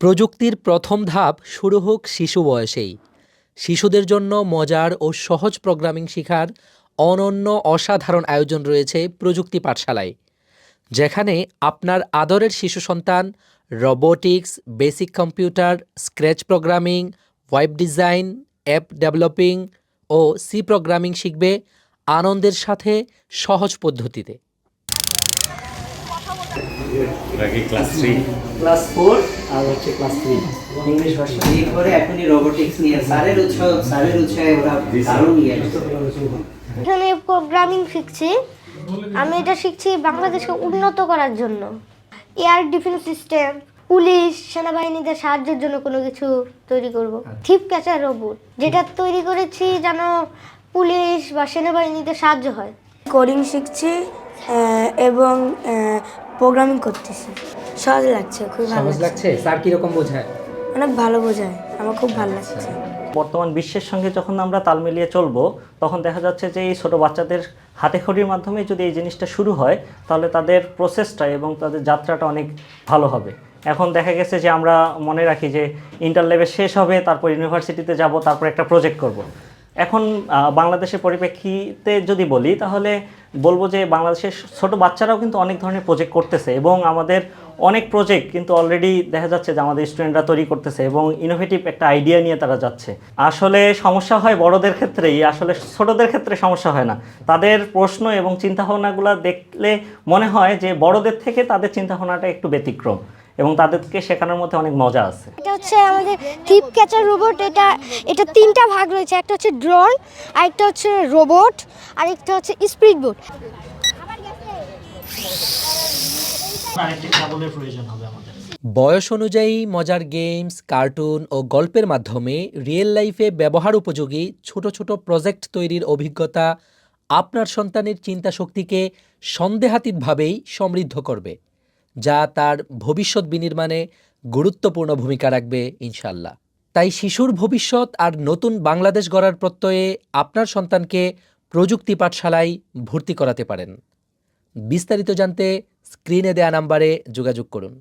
প্রযুক্তির প্রথম ধাপ শুরু হোক শিশু বয়সেই। শিশুদের জন্য মজার ও সহজ প্রোগ্রামিং শেখার অনন্য অসাধারণ আয়োজন রয়েছে প্রযুক্তি পাঠশালায়, যেখানে আপনার আদরের শিশু সন্তান robotics basic computer Scratch programming web design app developing ও সি প্রোগ্রামিং শিখবে আনন্দের সাথে সহজ পদ্ধতিতে। ওরা কি ক্লাস থ্রি ক্লাস ফোর আর হচ্ছে ক্লাস থ্রি ইংলিশ ভাষা এই করে এখনই রোবোটিক্স নিয়ে স্যারের উৎসাহ স্যারের উৎসাহে ওরা দারুণ এখানে প্রোগ্রামিং শিখছি। আমি এটা শিখছি বাংলাদেশকে উন্নত করার জন্য। এয়ার ডিফেন্স সিস্টেম পুলিশ সেনাবাহিনীদের সাহায্যের জন্য কোনো কিছু তৈরি করব। থিপ ক্যাচার রোবট যেটা তৈরি করেছি যেন পুলিশ বা সেনাবাহিনীদের সাহায্য হয়। কোডিং শিখছি এবং প্রোগ্রামিং করতেছি। সহজ লাগছে খুব ভালো লাগছে। লাগছে? স্যার কীরকম বোঝায়? অনেক ভালো বোঝায় আমার খুব ভালো লাগছে। বর্তমান বিশ্বের সঙ্গে যখন আমরা তাল মিলিয়ে চলবো তখন দেখা যাচ্ছে যে এই ছোটো বাচ্চাদের হাতে খড়ির মাধ্যমে যদি এই জিনিসটা শুরু হয় তাহলে তাদের প্রসেসটা এবং তাদের যাত্রাটা অনেক ভালো হবে। এখন দেখা গেছে যে আমরা মনে রাখি যে ইন্টার লেভেল শেষ হবে তারপর ইউনিভার্সিটিতে যাব তারপর একটা প্রজেক্ট করব। এখন বাংলাদেশের পরিপ্রেক্ষিতে যদি বলি তাহলে বলব যে বাংলাদেশের ছোট বাচ্চারাও কিন্তু অনেক ধরনের প্রজেক্ট করতেছে এবং আমাদের অনেক প্রজেক্ট কিন্তু অলরেডি দেখা যাচ্ছে যে আমাদের স্টুডেন্টরা তৈরি করতেছে এবং ইনোভেটিভ একটা আইডিয়া নিয়ে তারা যাচ্ছে। আসলে সমস্যা হয় বড়দের ক্ষেত্রেই, আসলে ছোটদের ক্ষেত্রে সমস্যা হয় না। তাদের প্রশ্ন এবং চিন্তাভাবনাগুলো দেখলে মনে হয় যে বড়দের থেকে তাদের চিন্তাভাবনাটা একটু ব্যতিক্রম। এবং তাদেরকে শেখানোর মধ্যে অনেক মজা আছে। এটা হচ্ছে আমাদের থিপ ক্যাচার রোবট এটা এটা তিনটা ভাগ রয়েছে একটা হচ্ছে ড্রোন আরেকটা হচ্ছে রোবট আরেকটা হচ্ছে স্পিড বোট। প্রয়োজন হবে আমাদের। বয়স অনুযায়ী মজার গেমস কার্টুন ও গল্পের মাধ্যমে রিয়েল লাইফে ব্যবহার উপযোগী ছোট ছোট প্রজেক্ট তৈরির অভিজ্ঞতা আপনার সন্তানের চিন্তা শক্তিকে সন্দেহাতীতভাবেই সমৃদ্ধ করবে। যা তার ভবিষ্যৎ বিনির্মাণে গুরুত্বপূর্ণ ভূমিকা রাখবে ইনশাল্লাহ তাই শিশুর ভবিষ্যৎ আর নতুন বাংলাদেশ গড়ার প্রত্যয়ে আপনার সন্তানকে প্রযুক্তি পাঠশালায় ভর্তি করাতে পারেন। বিস্তারিত জানতে স্ক্রিনে দেয়া নাম্বারে যোগাযোগ করুন।